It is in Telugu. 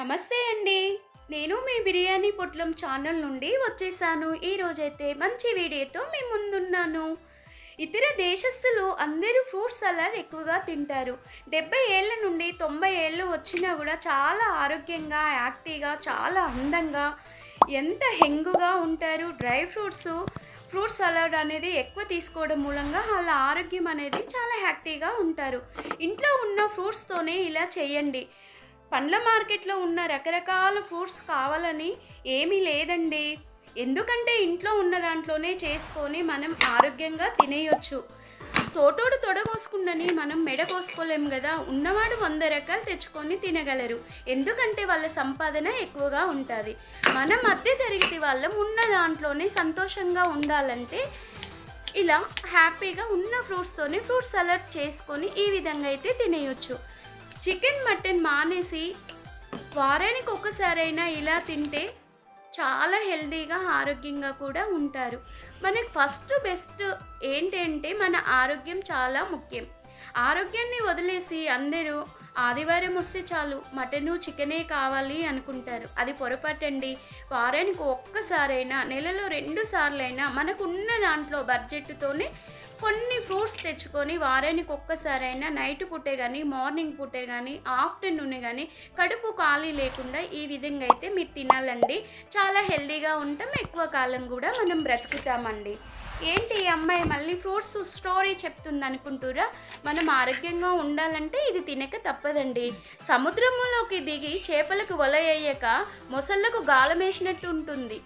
నమస్తే అండి. నేను మీ బిర్యానీ పొట్లం ఛానల్ నుండి వచ్చేసాను. ఈరోజైతే మంచి వీడియోతో మీ ముందున్నాను. ఇతర దేశస్తులు అందరూ ఫ్రూట్ సలాడ్ ఎక్కువగా తింటారు. డెబ్బై ఏళ్ళ నుండి తొంభై ఏళ్ళు వచ్చినా కూడా చాలా ఆరోగ్యంగా యాక్టివ్గా చాలా అందంగా ఎంత హెంగుగా ఉంటారు. డ్రై ఫ్రూట్స్ ఫ్రూట్ సలాడ్ అనేది ఎక్కువ తీసుకోవడం మూలంగా వాళ్ళ ఆరోగ్యం అనేది చాలా హ్యాపీగా ఉంటారు. ఇంట్లో ఉన్న ఫ్రూట్స్తోనే ఇలా చేయండి. పండ్ల మార్కెట్లో ఉన్న రకరకాల ఫ్రూట్స్ కావాలని ఏమీ లేదండి. ఎందుకంటే ఇంట్లో ఉన్న దాంట్లోనే చేసుకొని మనం ఆరోగ్యంగా తినేయొచ్చు. తోటోడు తొడగోసుకుండని మనం మెడ కోసుకోలేం కదా ఉన్నవాడు వంద రకాలు తెచ్చుకొని తినగలరు. ఎందుకంటే వాళ్ళ సంపాదన ఎక్కువగా ఉంటుంది. మన మధ్య తరగతి వాళ్ళం ఉన్న దాంట్లోనే సంతోషంగా ఉండాలంటే ఇలా హ్యాపీగా ఉన్న ఫ్రూట్స్తోనే ఫ్రూట్ సలాడ్ చేసుకొని ఈ విధంగా అయితే తినేయొచ్చు. చికెన్ మటన్ మానేసి వారానికి ఒక్కసారైనా ఇలా తింటే చాలా హెల్తీగా ఆరోగ్యంగా కూడా ఉంటారు. మనకి ఫస్ట్ బెస్ట్ ఏంటంటే మన ఆరోగ్యం చాలా ముఖ్యం. ఆరోగ్యాన్ని వదిలేసి అందరూ ఆదివారం వస్తే చాలు మటను చికెనే కావాలి అనుకుంటారు. అది పొరపాటండి. వారానికి ఒక్కసారైనా నెలలో రెండు సార్లైనా మనకున్న దాంట్లో బడ్జెట్తోనే కొన్ని ఫ్రూట్స్ తెచ్చుకొని వారానికి ఒక్కసారైనా నైట్ పుట్టే కానీ మార్నింగ్ పుట్టే కానీ ఆఫ్టర్నూన్ కానీ కడుపు ఖాళీ లేకుండా ఈ విధంగా అయితే మీరు తినాలండి. చాలా హెల్తీగా ఉంటాం ఎక్కువ కాలం కూడా మనం బ్రతుకుతామండి. ఏంటి ఈ అమ్మాయి మళ్ళీ ఫ్రూట్స్ స్టోరీ చెప్తుంది అనుకుంటురా? మనం ఆరోగ్యంగా ఉండాలంటే ఇది తినక తప్పదండి. సముద్రంలోకి దిగి చేపలకు వల వేయక మొసళ్ళకు గాలం వేసినట్టు ఉంటుంది.